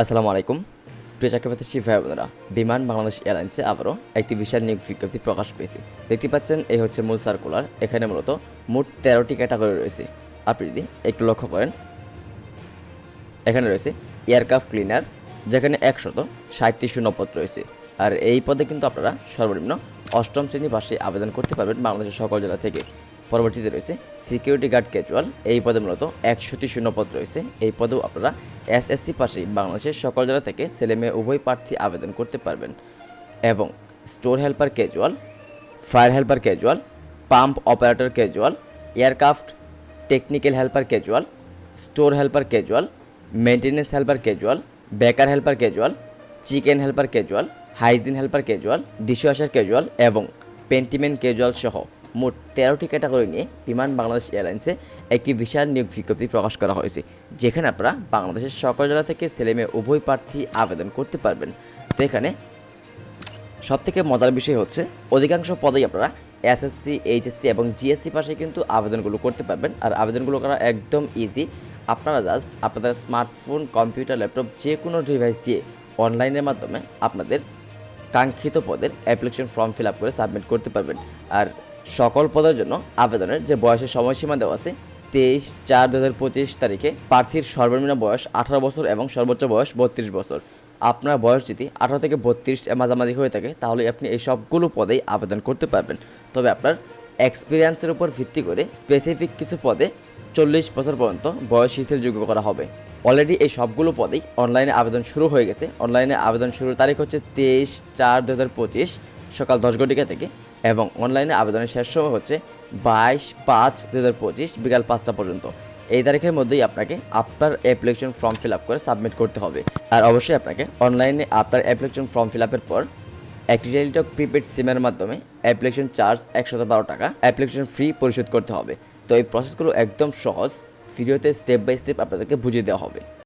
আসসালামু আলাইকুম। প্রিয় চাকরিপ্রার্থী ভাই বোনেরা, বিমান বাংলাদেশ এয়ারলাইন্সে আবারও একটি বিশাল নিয়োগ বিজ্ঞপ্তি প্রকাশ পেয়েছে। দেখতে পাচ্ছেন, এই হচ্ছে মূল সার্কুলার এখানে মূলত মোট তেরোটি ক্যাটাগরি রয়েছে। আপনি যদি একটু লক্ষ্য করেন, এখানে রয়েছে এয়ারক্রাফট ক্লিনার যেখানে একশত ষাটটি শূন্যপদ রয়েছে। আর এই পদে কিন্তু আপনারা সর্বনিম্ন অষ্টম শ্রেণি পাশে আবেদন করতে পারবেন বাংলাদেশের সকল জেলা থেকে। পরবর্তীতে রয়েছে সিকিউরিটি গার্ড ক্যাজুয়াল এই পদে মূলত একশোটি শূন্যপদ রয়েছে। এই পদেও আপনারা এসএসসি পাশে বাংলাদেশের সকল জেলা থেকে ছেলে মেয়ে উভয় প্রার্থী আবেদন করতে পারবেন। এবং store helper casual fire helper casual pump operator casual aircraft technical helper casual store helper casual maintenance helper casual baker helper casual chicken helper casual hygiene helper casual dishwasher casual এবং পেন্টিমেন্ট ক্যাজুয়াল সহ মোট তেরোটি category নিয়ে বিমান বাংলাদেশ এয়ারলাইন্সে একটি বিশাল নিয়োগ বিজ্ঞপ্তি প্রকাশ করা হয়েছে, যেখানে আপনারা বাংলাদেশের সকল জেলা থেকে ছেলেমেয়ে উভয় প্রার্থী আবেদন করতে পারবেন। তো এখানে সব থেকে মজার বিষয় হচ্ছে, অধিকাংশ পদেই আপনারা এসএসসি, এইচএসসি এবং জিএসসি পাশে কিন্তু আবেদনগুলো করতে পারবেন। আর আবেদনগুলো করা একদম ইজি আপনারা জাস্ট আপনাদের স্মার্টফোন, কম্পিউটার, ল্যাপটপ যে কোনো ডিভাইস দিয়ে অনলাইনের মাধ্যমে আপনাদের কাঙ্ক্ষিত পদের অ্যাপ্লিকেশন ফর্ম ফিল আপ করে সাবমিট করতে পারবেন। আর সকল পদের জন্য আবেদনের যে বয়সের সময়সীমা দেওয়া আছে, তেইশ চার দু হাজার পঁচিশ তারিখে প্রার্থীর সর্বনিম্ন বয়স আঠারো বছর এবং সর্বোচ্চ বয়স বত্রিশ বছর। আপনার বয়স যদি আঠারো থেকে বত্রিশ মাঝামাঝি হয়ে থাকে, তাহলে আপনি এই সবগুলো পদেই আবেদন করতে পারবেন। তবে আপনার এক্সপিরিয়েন্সের উপর ভিত্তি করে স্পেসিফিক কিছু পদে চল্লিশ বছর পর্যন্ত বয়স শিথিল যোগ্য করা হবে। অলরেডি এই সবগুলো পদেই অনলাইনে আবেদন শুরু হয়ে গেছে। অনলাইনে আবেদন শুরুর তারিখ হচ্ছে তেইশ চার দু সকাল দশ ঘটিকা থেকে এবং অনলাইনে আবেদনের শেষ সময় হচ্ছে বাইশ পাঁচ দু হাজার পঁচিশ, বিকাল পাঁচটা পর্যন্ত। এই তারিখের মধ্যেই আপনাকে আপনার অ্যাপ্লিকেশন ফর্ম ফিল আপ করে সাবমিট করতে হবে। আর অবশ্যই আপনাকে অনলাইনে আপনার অ্যাপ্লিকেশন ফর্ম ফিল আপের পর একটি টেলিটক প্রিপেড সিমের মাধ্যমে অ্যাপ্লিকেশন চার্জ একশত বারো টাকা অ্যাপ্লিকেশন ফি পরিশোধ করতে হবে। তো এই প্রসেসগুলো একদম সহজ ভিডিওতে স্টেপ বাই স্টেপ আপনাদেরকে বুঝিয়ে দেওয়া হবে।